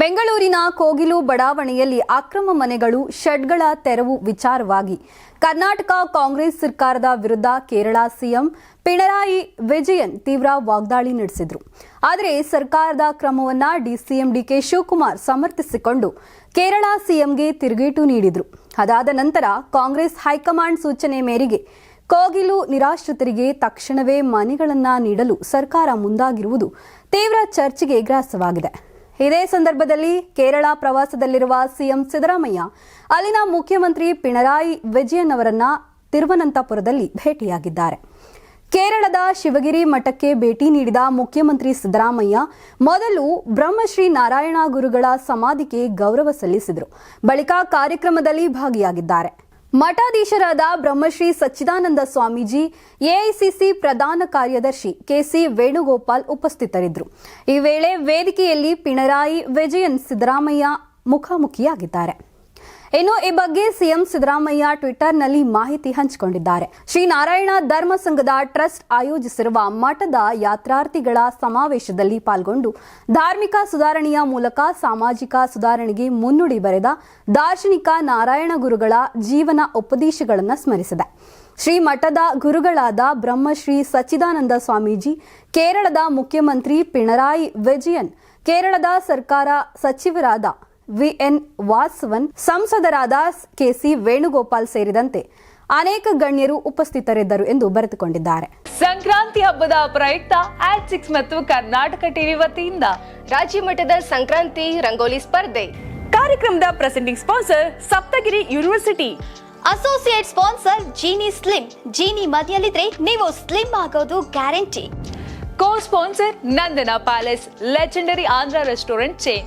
ಬೆಂಗಳೂರಿನ ಕೋಗಿಲು ಬಡಾವಣೆಯಲ್ಲಿ ಅಕ್ರಮ ಮನೆಗಳು, ಶೆಡ್ಗಳ ತೆರವು ವಿಚಾರವಾಗಿ ಕರ್ನಾಟಕ ಕಾಂಗ್ರೆಸ್ ಸರ್ಕಾರದ ವಿರುದ್ಧ ಕೇರಳ ಸಿಎಂ ಪಿಣರಾಯಿ ವಿಜಯನ್ ತೀವ್ರ ವಾಗ್ದಾಳಿ ನಡೆಸಿದರು. ಆದರೆ ಸರ್ಕಾರದ ಕ್ರಮವನ್ನ ಡಿಸಿಎಂ ಡಿಕೆ ಶಿವಕುಮಾರ್ ಸಮರ್ಥಿಸಿಕೊಂಡು ಕೇರಳ ಸಿಎಂಗೆ ತಿರುಗೇಟು ನೀಡಿದರು. ಅದಾದ ನಂತರ ಕಾಂಗ್ರೆಸ್ ಹೈಕಮಾಂಡ್ ಸೂಚನೆ ಮೇರೆಗೆ ಕೋಗಿಲು ನಿರಾಶ್ರಿತರಿಗೆ ತಕ್ಷಣವೇ ಮನೆಗಳನ್ನು ನೀಡಲು ಸರ್ಕಾರ ಮುಂದಾಗಿರುವುದು ತೀವ್ರ ಚರ್ಚೆಗೆ ಗ್ರಾಸವಾಗಿದೆ. ಇದೇ ಸಂದರ್ಭದಲ್ಲಿ ಕೇರಳ ಪ್ರವಾಸದಲ್ಲಿರುವ ಸಿಎಂ ಸಿದ್ದರಾಮಯ್ಯ, ಅಲ್ಲಿನ ಮುಖ್ಯಮಂತ್ರಿ ಪಿಣರಾಯಿ ವಿಜಯನ್ ಅವರನ್ನ ತಿರುವನಂತಪುರದಲ್ಲಿ ಭೇಟಿಯಾಗಿದ್ದಾರೆ. ಕೇರಳದ ಶಿವಗಿರಿ ಮಠಕ್ಕೆ ಭೇಟಿ ನೀಡಿದ ಮುಖ್ಯಮಂತ್ರಿ ಸಿದ್ದರಾಮಯ್ಯ, ಮೊದಲು ಬ್ರಹ್ಮಶ್ರೀ ನಾರಾಯಣ ಗುರುಗಳ ಸಮಾಧಿಗೆ ಗೌರವ ಸಲ್ಲಿಸಿದರು. ಬಳಿಕ ಕಾರ್ಯಕ್ರಮದಲ್ಲಿ ಭಾಗಿಯಾಗಿದ್ದಾರೆ. ಮಠಾಧೀಶರಾದ ಬ್ರಹ್ಮಶ್ರೀ ಸಚ್ಚಿದಾನಂದ ಸ್ವಾಮೀಜಿ, ಎಐಸಿಸಿ ಪ್ರಧಾನ ಕಾರ್ಯದರ್ಶಿ ಕೆಸಿ ವೇಣುಗೋಪಾಲ್ ಉಪಸ್ಥಿತರಿದ್ದರು. ಈ ವೇಳೆ ವೇದಿಕೆಯಲ್ಲಿ ಪಿಣರಾಯಿ ವಿಜಯನ್ ಸಿದ್ದರಾಮಯ್ಯ ಮುಖಾಮುಖಿಯಾಗಿದ್ದಾರೆ. ಇನ್ನು ಈ ಬಗ್ಗೆ ಸಿಎಂ ಸಿದ್ದರಾಮಯ್ಯ ಟ್ವಿಟರ್ನಲ್ಲಿ ಮಾಹಿತಿ ಹಂಚಿಕೊಂಡಿದ್ದಾರೆ. ಶ್ರೀ ನಾರಾಯಣ ಧರ್ಮ ಸಂಘದ ಟ್ರಸ್ಟ್ ಆಯೋಜಿಸಿರುವ ಮಠದ ಯಾತ್ರಾರ್ಥಿಗಳ ಸಮಾವೇಶದಲ್ಲಿ ಪಾಲ್ಗೊಂಡು ಧಾರ್ಮಿಕ ಸುಧಾರಣೆಯ ಮೂಲಕ ಸಾಮಾಜಿಕ ಸುಧಾರಣೆಗೆ ಮುನ್ನುಡಿ ಬರೆದ ದಾರ್ಶನಿಕ ನಾರಾಯಣ ಗುರುಗಳ ಜೀವನ ಉಪದೇಶಗಳನ್ನು ಸ್ಮರಿಸಿದೆ. ಶ್ರೀ ಮಠದ ಗುರುಗಳಾದ ಬ್ರಹ್ಮಶ್ರೀ ಸಚ್ಚಿದಾನಂದ ಸ್ವಾಮೀಜಿ, ಕೇರಳದ ಮುಖ್ಯಮಂತ್ರಿ ಪಿಣರಾಯಿ ವಿಜಯನ್, ಕೇರಳದ ಸರ್ಕಾರ ಸಚಿವರಾದ ವಿಎನ್ ವಾಸವನ್ ಸಂಸದರಾದ ಕೆಸಿ ವೇಣುಗೋಪಾಲ್ ಸೇರಿದಂತೆ ಅನೇಕ ಗಣ್ಯರು ಉಪಸ್ಥಿತರಿದ್ದರು ಎಂದು ಬರೆದುಕೊಂಡಿದ್ದಾರೆ. ಸಂಕ್ರಾಂತಿ ಹಬ್ಬದ ಪ್ರಯುಕ್ತ ಆಟ್ ಸಿಕ್ಸ್ ಮತ್ತು ಕರ್ನಾಟಕ ಟಿವಿ ವತಿಯಿಂದ ರಾಜ್ಯ ಮಟ್ಟದ ಸಂಕ್ರಾಂತಿ ರಂಗೋಲಿ ಸ್ಪರ್ಧೆ. ಕಾರ್ಯಕ್ರಮದ presenting sponsor Saptagiri university. Associate sponsor Jeeni slim. Jeeni ಮನೆಯಲ್ಲಿದ್ರೆ ನೀವು ಸ್ಲಿಮ್ ಆಗೋದು guarantee. Co sponsor Nandana palace legendary Andhra restaurant chain